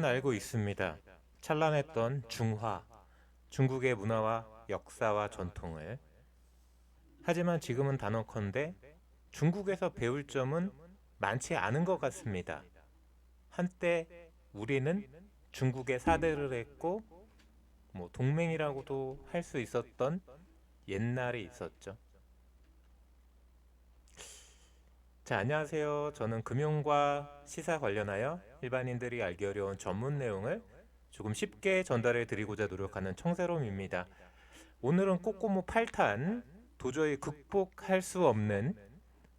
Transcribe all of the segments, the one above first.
우리는 알고 있습니다. 찬란했던 중화, 중국의 문화와 역사와 전통을. 하지만 지금은 단언컨대 중국에서 배울 점은 많지 않은 것 같습니다. 한때 우리는 중국에 사대를 했고 뭐 동맹이라고도 할 수 있었던 옛날이 있었죠. 자, 안녕하세요. 저는 금융과 시사 관련하여 일반인들이 알기 어려운 전문 내용을 조금 쉽게 전달해 드리고자 노력하는 청세롬입니다. 오늘은 꼬꼬무 8탄 도저히 극복할 수 없는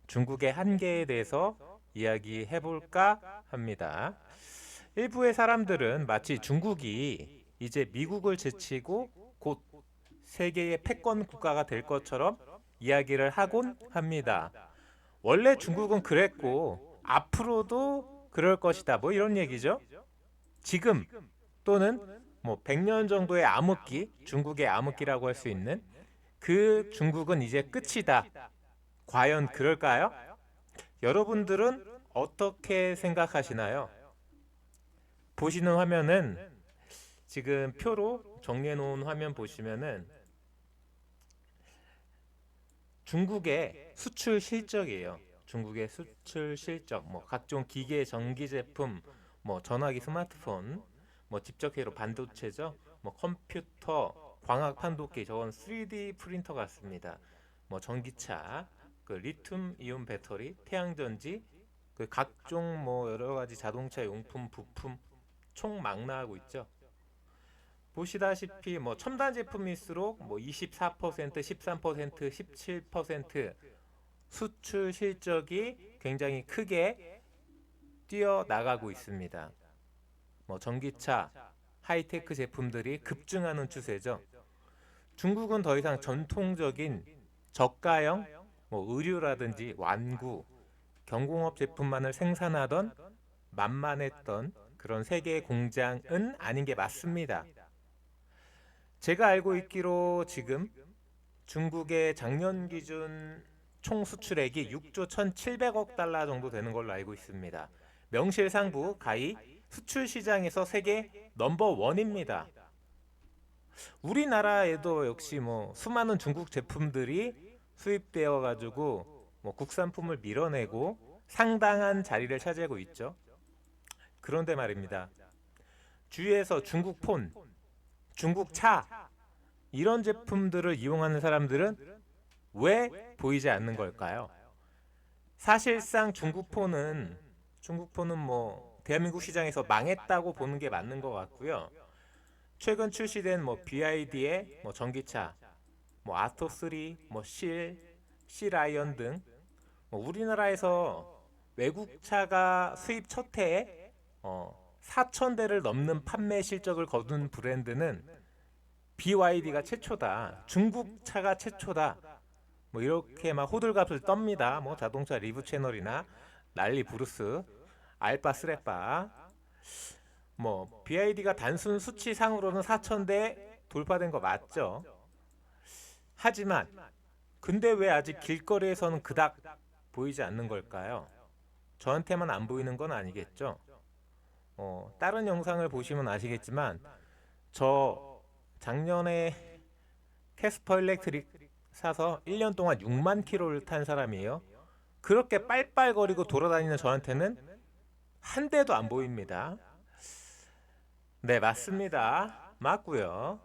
중국의 한계에 대해서 이야기해 볼까 합니다. 일부의 사람들은 마치 중국이 이제 미국을 제치고 곧 세계의 패권 국가가 될 것처럼 이야기를 하곤 합니다. 원래 중국은 그랬고 앞으로도 그럴 것이다. 뭐 이런 얘기죠. 지금 또는 뭐 100년 정도의 암흑기, 중국의 암흑기라고 할 수 있는 그 중국은 이제 끝이다. 과연 그럴까요? 여러분들은 어떻게 생각하시나요? 보시는 화면은 지금 표로 정리해 놓은 화면 보시면은 중국의 수출 실적이에요. 중국의 수출 실적, 뭐 각종 기계, 전기 제품, 뭐 전화기, 스마트폰, 뭐 집적회로 반도체죠. 뭐 컴퓨터, 광학 판독기, 저건 3D 프린터 같습니다. 뭐 전기차, 그 리튬 이온 배터리, 태양 전지, 그 각종 뭐 여러 가지 자동차 용품, 부품 총막 나가고 있죠. 보시다시피 뭐 첨단 제품일수록 뭐 24%, 13%, 17% 수출 실적이 굉장히 크게 뛰어나가고 있습니다. 뭐 전기차, 하이테크 제품들이 급증하는 추세죠. 중국은 더 이상 전통적인 저가형 뭐 의류라든지 완구, 경공업 제품만을 생산하던 만만했던 그런 세계 공장은 아닌 게 맞습니다. 제가 알고 있기로 지금 중국의 작년 기준 총 수출액이 6조 1,700억 달러 정도 되는 걸로 알고 있습니다. 명실상부 가히 수출 시장에서 세계 넘버 원입니다. 우리나라에도 역시 뭐 수많은 중국 제품들이 수입되어 가지고 뭐 국산품을 밀어내고 상당한 자리를 차지하고 있죠. 그런데 말입니다. 주위에서 중국 폰, 중국 차 이런 제품들을 이용하는 사람들은 왜 보이지 않는 걸까요? 사실상 중국 폰은 중국 폰은 뭐 대한민국 시장에서 망했다고 보는 게 맞는 것 같고요. 최근 출시된 뭐 BID의 뭐 전기차, 뭐 아토 3, 뭐 실, 실아이언 등 뭐 우리나라에서 외국 차가 수입 첫 해에 어 4천 대를 넘는 판매 실적을 거둔 브랜드는 BYD가 최초다. 중국 차가 최초다. 뭐 이렇게 막 호들갑을 떱니다. 뭐 자동차 리뷰 채널이나 난리 브루스, 알파 스레빠. 뭐 BYD가 단순 수치상으로는 4천 대 돌파된 거 맞죠? 하지만 근데 왜 아직 길거리에서는 그닥 보이지 않는 걸까요? 저한테만 안 보이는 건 아니겠죠? 어, 다른 영상을 보시면 아시겠지만 저 작년에 캐스퍼 일렉트릭 사서 1년 동안 6만 킬로를 탄 사람이에요. 그렇게 빨빨거리고 돌아다니는 저한테는 한 대도 안 보입니다. 네, 맞습니다. 맞고요.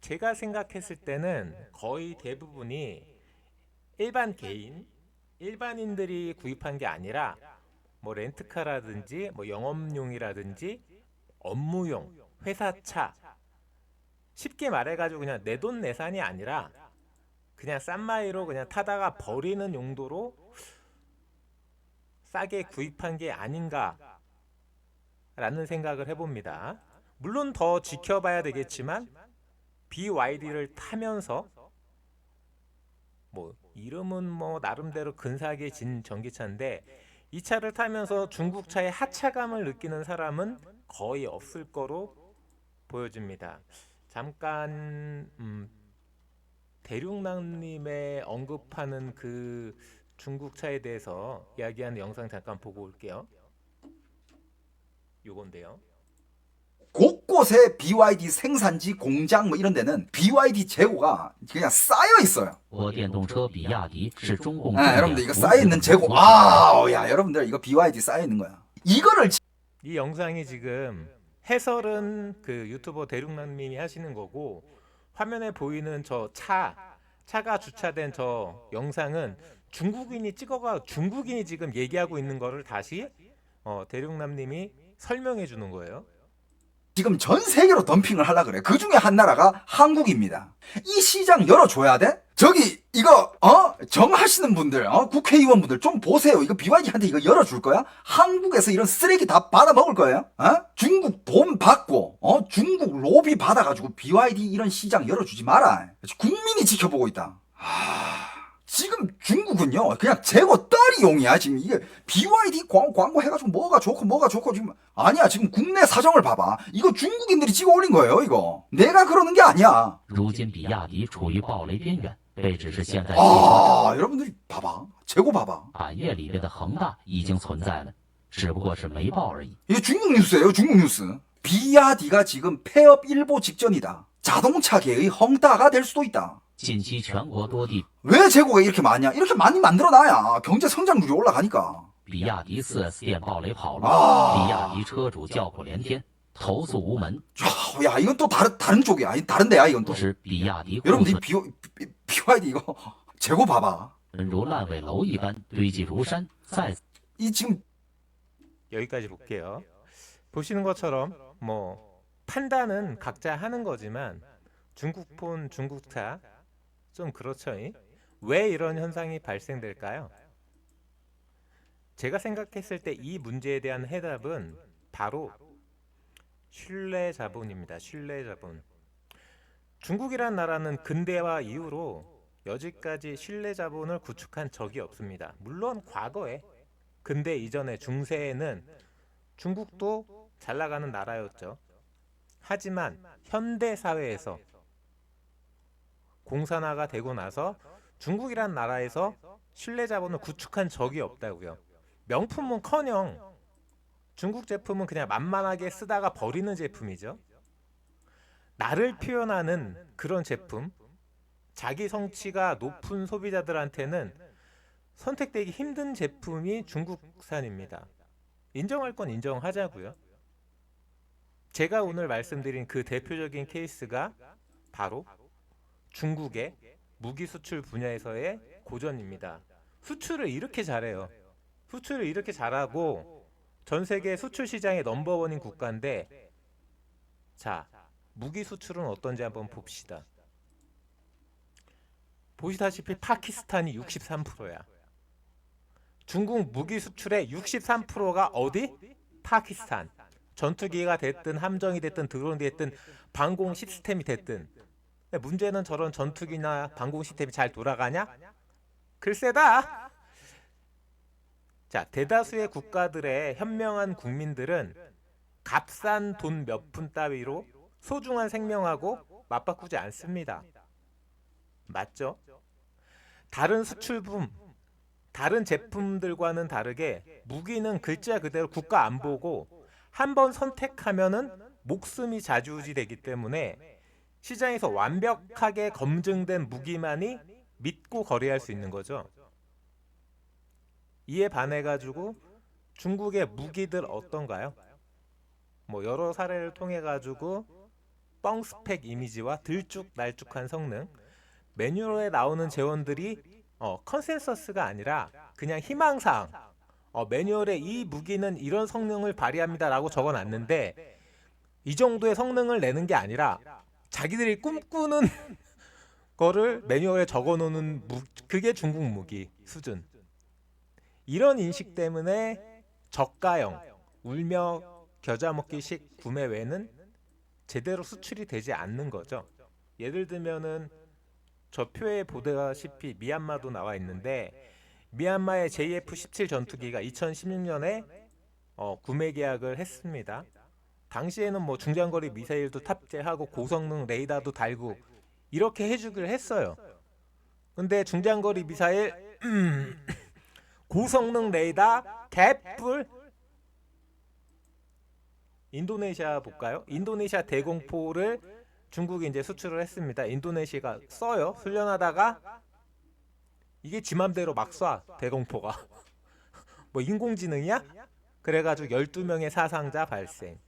제가 생각했을 때는 거의 대부분이 일반 개인, 일반인들이 구입한 게 아니라 뭐 렌트카라든지 뭐 영업용이라든지 업무용, 회사차 쉽게 말해가지고 그냥 내 돈 내산이 아니라 그냥 싼 마이로 그냥 타다가 버리는 용도로 싸게 구입한 게 아닌가 라는 생각을 해봅니다. 물론 더 지켜봐야 되겠지만 BYD를 타면서 뭐 이름은 뭐 나름대로 근사하게 진 전기차인데 이 차를 타면서 중국 차의 하차감을 느끼는 사람은 거의 없을 거로 보여집니다. 잠깐 음, 대륙남님의 언급하는 그 중국 차에 대해서 이야기하는 영상 잠깐 보고 올게요. 요건데요. 곳곳에 BYD 생산지 공장 뭐 이런 데는 BYD 재고가 그냥 쌓여 있어요. 我电动车比亚迪是中共 아, 重 여러분들 点 이거 扶 쌓여 持 있는 的 재고. 国 아, 어, 야, 여러분들 이거 BYD 쌓여 있는 거야. 이거를 이 영상이 지금 해설은 그 유튜버 대륙남님이 하시는 거고 화면에 보이는 저 차 차가 주차된 저 영상은 중국인이 찍어가 중국인이 지금 얘기하고 있는 거를 다시 어, 대륙남님이 설명해 주는 거예요. 지금 전 세계로 덤핑을 하려 그래. 그 중에 한 나라가 한국입니다. 이 시장 열어줘야 돼? 저기 이거 어 정하시는 분들, 어 국회의원분들 좀 보세요. 이거 BYD한테 이거 열어줄 거야? 한국에서 이런 쓰레기 다 받아 먹을 거예요? 어? 중국 돈 받고, 어 중국 로비 받아가지고 BYD 이런 시장 열어주지 마라. 국민이 지켜보고 있다. 하... 지금 중국은요 그냥 재고 떨이용이야 지금 이게 BYD 광, 광고 해가지고 뭐가 좋고 뭐가 좋고 지금 아니야 지금 국내 사정을 봐봐 이거 중국인들이 찍어 올린 거예요 이거 내가 그러는 게 아니야 如今比亚迪处于暴雷边缘， 被指是现在汽车 아 여러분들이 봐봐 재고 봐봐 产业里边的恒大已经存在了，只不过是没报而已。 이게 중국 뉴스예요 중국 뉴스 비야디가 지금 폐업 일보 직전이다 자동차계의 헝다가 될 수도 있다 近期全国多地 왜 재고가 이렇게 많냐 이렇게 많이 만들어놔야 경제 성장률이 올라가니까 比亚迪 4S 店暴雷跑路，啊比亚迪车主叫苦连天，投诉无门。 야, 야 이건 또 다른 다른 쪽이야 이 다른 데야 이건 또 同时，比亚迪库 여러분들 存 비, 비, BYD 이거 재고 봐봐. 如烂尾楼一般堆积如山，再 이 지금 여기까지 볼게요. 보시는 것처럼 뭐 판단은 각자 하는 거지만 중국폰 중국차 좀 그렇죠. 이? 왜 이런 현상이 발생될까요? 제가 생각했을 때 이 문제에 대한 해답은 바로 신뢰 자본입니다. 신뢰 자본. 중국이란 나라는 근대화 이후로 여지까지 신뢰 자본을 구축한 적이 없습니다. 물론 과거에 근대 이전의 중세에는 중국도 잘 나가는 나라였죠. 하지만 현대 사회에서 공산화가 되고 나서 중국이란 나라에서 신뢰 자본을 구축한 적이 없다고요. 명품은커녕 중국 제품은 그냥 만만하게 쓰다가 버리는 제품이죠. 나를 표현하는 그런 제품, 자기 성취가 높은 소비자들한테는 선택되기 힘든 제품이 중국산입니다. 인정할 건 인정하자고요. 제가 오늘 말씀드린 그 대표적인 케이스가 바로 중국의 무기 수출 분야에서의 고전입니다. 수출을 이렇게 잘해요. 수출을 이렇게 잘하고 전 세계 수출 시장의 넘버원인 국가인데 자, 무기 수출은 어떤지 한번 봅시다. 보시다시피 파키스탄이 63%야. 중국 무기 수출의 63%가 어디? 파키스탄. 전투기가 됐든 함정이 됐든 드론이 됐든 방공 시스템이 됐든 문제는 저런 전투기나 방공 시스템이 잘 돌아가냐? 글쎄다. 자, 대다수의 국가들의 현명한 국민들은 값싼 돈 몇 푼 따위로 소중한 생명하고 맞바꾸지 않습니다. 맞죠? 다른 수출품, 다른 제품들과는 다르게 무기는 글자 그대로 국가 안 보고 한 번 선택하면은 목숨이 좌지우지되기 때문에 시장에서 완벽하게 검증된 무기만이 믿고 거래할 수 있는 거죠. 이에 반해 가지고 중국의 무기들 어떤가요? 뭐 여러 사례를 통해 가지고 뻥 스펙 이미지와 들쭉날쭉한 성능 매뉴얼에 나오는 재원들이 어, 컨센서스가 아니라 그냥 희망사항 어, 매뉴얼에 이 무기는 이런 성능을 발휘합니다라고 적어놨는데 이 정도의 성능을 내는 게 아니라 자기들이 꿈꾸는 거를 매뉴얼에 적어놓는 무, 그게 중국 무기 수준 이런 인식 때문에 저가형 울며 겨자 먹기식 구매 외에는 제대로 수출이 되지 않는 거죠. 예를 들면은 저 표에 보다시피 미얀마도 나와 있는데 미얀마의 JF-17 전투기가 2016년에 어, 구매 계약을 했습니다. 당시에는 뭐 중장거리 미사일도 탑재하고 고성능 레이더도 달고 이렇게 해주기를 했어요. 근데 중장거리 미사일 음, 고성능 레이더 개뿔 인도네시아 볼까요? 인도네시아 대공포를 중국이 이제 수출을 했습니다. 인도네시아가 써요. 훈련하다가 이게 지 맘대로 막 쏴. 대공포가. 뭐 인공지능이야? 그래가지고 12명의 사상자 발생.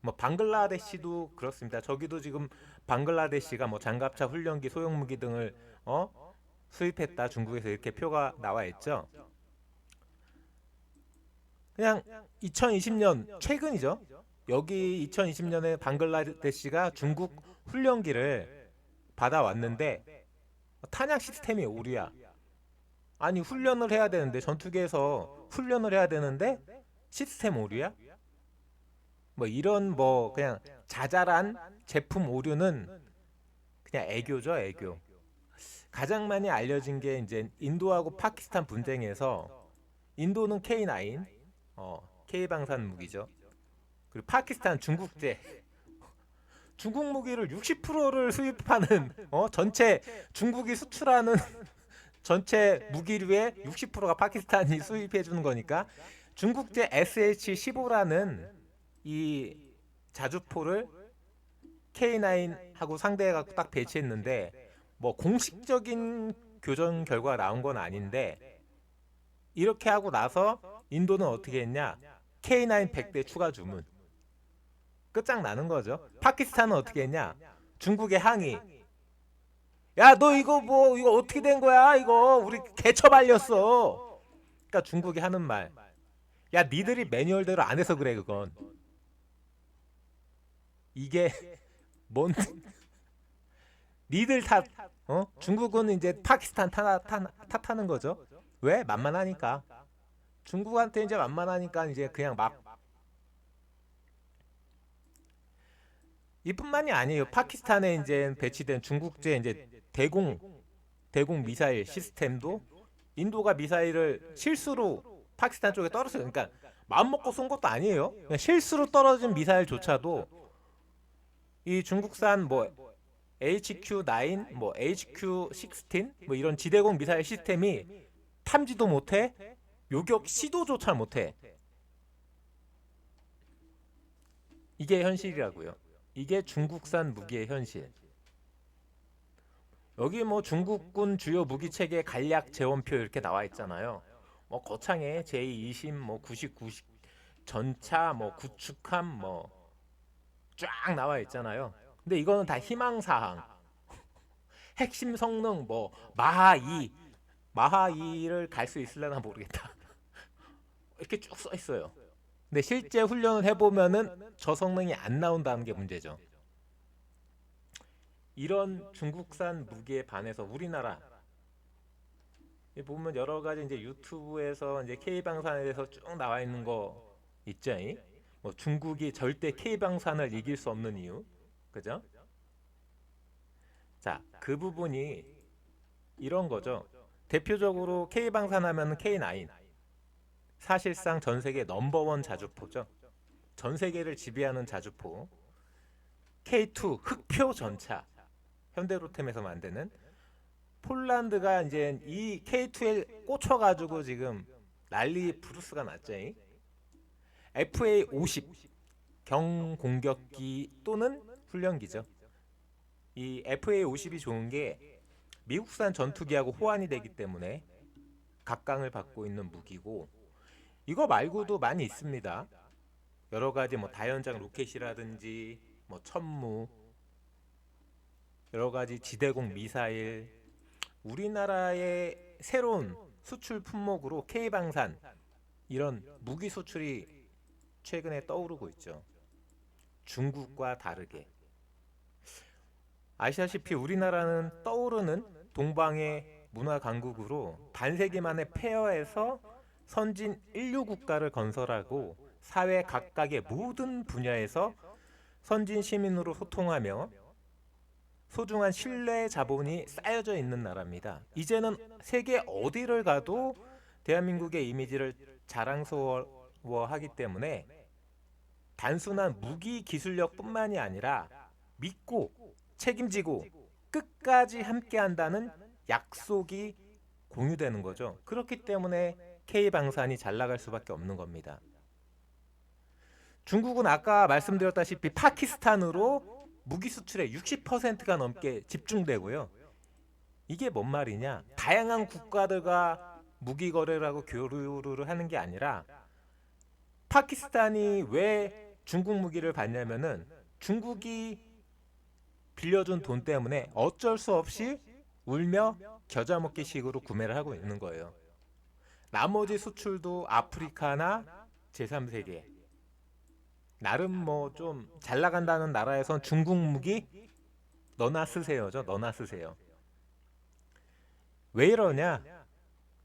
뭐 방글라데시도 그렇습니다. 저기도 지금 방글라데시가 뭐 장갑차 훈련기 소형 무기 등을 어 수입했다 중국에서 이렇게 표가 나와 있죠. 그냥 2020년 최근이죠. 여기 2020년에 방글라데시가 중국 훈련기를 받아왔는데 탄약 시스템이 오류야. 아니 훈련을 해야 되는데 전투기에서 훈련을 해야 되는데 시스템 오류야? 뭐 이런 뭐 그냥 자잘한 제품 오류는 그냥 애교죠 애교. 가장 많이 알려진 게 이제 인도하고 파키스탄 분쟁에서 인도는 K9, 어, K 방산 무기죠. 그리고 파키스탄 중국제. 중국 무기를 60%를 수입하는 어 전체 중국이 수출하는 전체 무기류의 60%가 파키스탄이 수입해 주는 거니까 중국제 SH-15라는 이 자주포를 K9하고 상대해 갖고 딱 배치했는데 뭐 공식적인 교전 결과가 나온 건 아닌데 이렇게 하고 나서 인도는 어떻게 했냐? K9 100대 추가 주문. 끝장나는 거죠. 파키스탄은 어떻게 했냐? 중국의 항의. 야, 너 이거 뭐 이거 어떻게 된 거야? 이거 우리 개처 발렸어. 그러니까 중국이 하는 말. 야, 니들이 매뉴얼대로 안 해서 그래 그건. 이게 뭔 니들 탓 어? 중국은 이제 파키스탄 탓, 탓, 탓 하는 거죠. 왜? 만만하니까. 중국한테 이제 만만하니까 이제 그냥 막 이뿐만이 아니에요. 파키스탄에 이제 배치된 중국제 이제 대공 대공 미사일 시스템도 인도가 미사일을 실수로 파키스탄 쪽에 떨어뜨려. 그러니까 마음 먹고 쏜 것도 아니에요. 실수로 떨어진 미사일조차도 이 중국산 뭐 HQ9, 뭐 HQ16, 뭐 이런 지대공 미사일 시스템이 탐지도 못해, 요격 시도조차 못해. 이게 현실이라고요. 이게 중국산 무기의 현실. 여기 뭐 중국군 주요 무기 체계 간략 재원표 이렇게 나와 있잖아요. 뭐 거창해 J20, 뭐99 전차, 뭐 구축함, 뭐 쫙 나와 있잖아요. 근데 이거는 다 희망 사항. 핵심 성능 뭐 마하 2, 마하 2를 갈 수 있을려나 모르겠다. 이렇게 쭉 써 있어요. 근데 실제 훈련을 해보면은 저 성능이 안 나온다는 게 문제죠. 이런 중국산 무기에 반해서 우리나라 이 보면 여러 가지 이제 유튜브에서 이제 K 방산에 대해서 쭉 나와 있는 거 있죠. 이? 뭐 중국이 절대 K 방산을 이길 수 없는 이유, 그죠? 자, 그 부분이 이런 거죠. 대표적으로 K 방산 하면 K9. 사실상 전 세계 넘버원 자주포죠. 전 세계를 지배하는 자주포. K2 흑표 전차. 현대로템에서 만드는 폴란드가 이제 이 K2에 꽂혀 가지고 지금 난리 브루스가 났죠. 이. FA 50 경공격기 또는 훈련기죠. 이 FA 50이 좋은 게 미국산 전투기하고 호환이 되기 때문에 각광을 받고 있는 무기고 이거 말고도 많이 있습니다. 여러 가지 뭐 다연장 로켓이라든지 뭐 천무 여러 가지 지대공 미사일 우리나라의 새로운 수출 품목으로 K 방산 이런 무기 수출이 최근에 떠오르고 있죠. 중국과 다르게 아시다시피 우리나라는 떠오르는 동방의 문화 강국으로 반세기 만에 폐허해서 선진 인류 국가를 건설하고 사회 각각의 모든 분야에서 선진 시민으로 소통하며 소중한 신뢰 자본이 쌓여져 있는 나라입니다. 이제는 세계 어디를 가도 대한민국의 이미지를 자랑스러워하기 때문에 단순한 무기 기술력뿐만이 아니라 믿고 책임지고 끝까지 함께한다는 약속이 공유되는 거죠. 그렇기 때문에 K 방산이 잘 나갈 수밖에 없는 겁니다. 중국은 아까 말씀드렸다시피 파키스탄으로 무기 수출의 60%가 넘게 집중되고요. 이게 뭔 말이냐? 다양한 국가들과 무기 거래라고 교류를 하는 게 아니라 파키스탄이 왜 중국 무기를 받냐면은 중국이 빌려준 돈 때문에 어쩔 수 없이 울며 겨자 먹기 식으로 구매를 하고 있는 거예요. 나머지 수출도 아프리카나 제3세계 나름 뭐 좀 잘 나간다는 나라에선 중국 무기 너나 쓰세요죠. 너나 쓰세요. 왜 이러냐?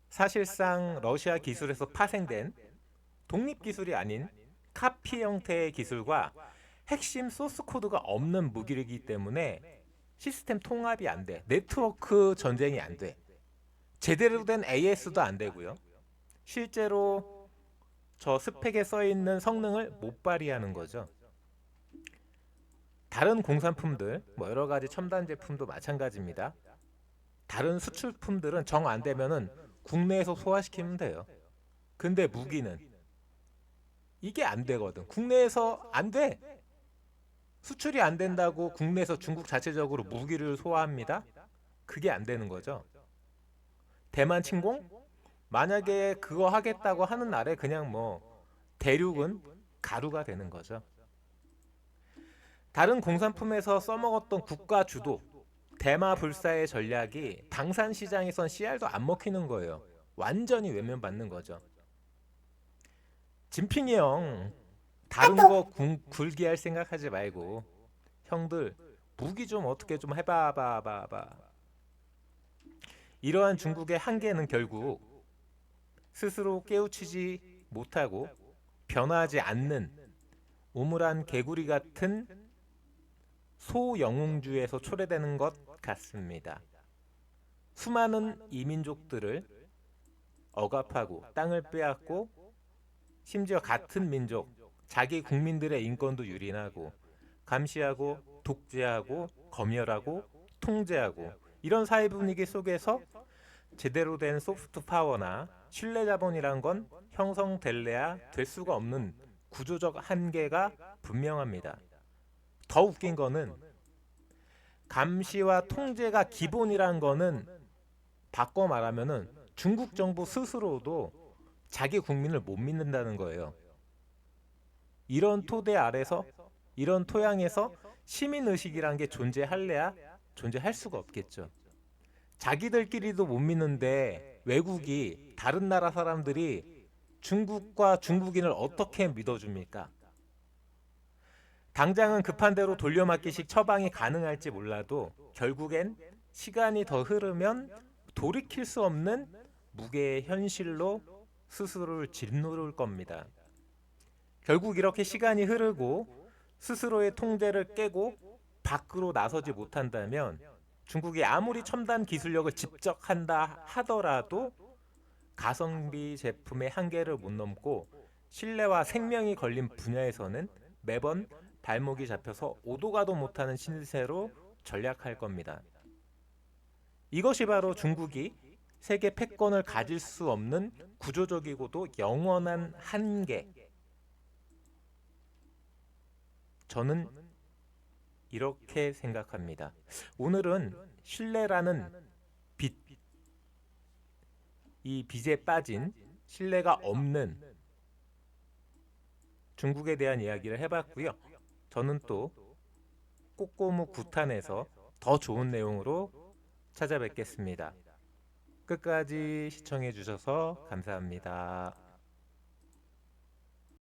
사실상 러시아 기술에서 파생된 독립 기술이 아닌 카피 형태의 기술과 핵심 소스 코드가 없는 무기이기 때문에 시스템 통합이 안 돼. 네트워크 전쟁이 안 돼. 제대로 된 AS도 안 되고요. 실제로 저 스펙에 써 있는 성능을 못 발휘하는 거죠. 다른 공산품들, 뭐 여러 가지 첨단 제품도 마찬가지입니다. 다른 수출품들은 정 안 되면은 국내에서 소화시키면 돼요. 근데 무기는 이게 안 되거든. 국내에서 안 돼. 수출이 안 된다고 국내에서 중국 자체적으로 무기를 소화합니다. 그게 안 되는 거죠. 대만 침공? 만약에 그거 하겠다고 하는 날에 그냥 뭐 대륙은 가루가 되는 거죠. 다른 공산품에서 써먹었던 국가 주도 대마 불사의 전략이 방산 시장에선 CR도 안 먹히는 거예요. 완전히 외면받는 거죠. 진핑이 형 다른 거 굴- 굴게 할 생각하지 말고 형들 무기 좀 어떻게 좀 해봐 봐봐 봐. 이러한 중국의 한계는 결국 스스로 깨우치지 못하고 변화하지 않는 우물한 개구리 같은 소영웅주에서 초래되는 것 같습니다. 수많은 이민족들을 억압하고 땅을 빼앗고 심지어 같은 민족, 자기 국민들의 인권도 유린하고 감시하고 독재하고 검열하고 통제하고 이런 사회 분위기 속에서 제대로 된 소프트 파워나 신뢰 자본이란 건 형성될래야 될 수가 없는 구조적 한계가 분명합니다. 더 웃긴 거는 감시와 통제가 기본이란 거는 바꿔 말하면은 중국 정부 스스로도 자기 국민을 못 믿는다는 거예요. 이런 토대 아래서 이런 토양에서 시민 의식이란 게 존재할래야 존재할 수가 없겠죠. 자기들끼리도 못 믿는데 외국이 다른 나라 사람들이 중국과 중국인을 어떻게 믿어줍니까? 당장은 급한 대로 돌려막기식 처방이 가능할지 몰라도 결국엔 시간이 더 흐르면 돌이킬 수 없는 무게의 현실로 스스로를 짓누를 겁니다. 결국 이렇게 시간이 흐르고 스스로의 통제를 깨고 밖으로 나서지 못한다면 중국이 아무리 첨단 기술력을 집적한다 하더라도 가성비 제품의 한계를 못 넘고 신뢰와 생명이 걸린 분야에서는 매번 발목이 잡혀서 오도 가도 못하는 신세로 전략할 겁니다. 이것이 바로 중국이 세계 패권을 가질 수 없는 구조적이고도 영원한 한계. 저는 이렇게 생각합니다. 오늘은 신뢰라는 빛, 이 빚에 빠진 신뢰가 없는 중국에 대한 이야기를 해봤고요. 저는 또 꼬꼬무 구탄에서 더 좋은 내용으로 찾아뵙겠습니다. 끝까지 시청해 주셔서 감사합니다.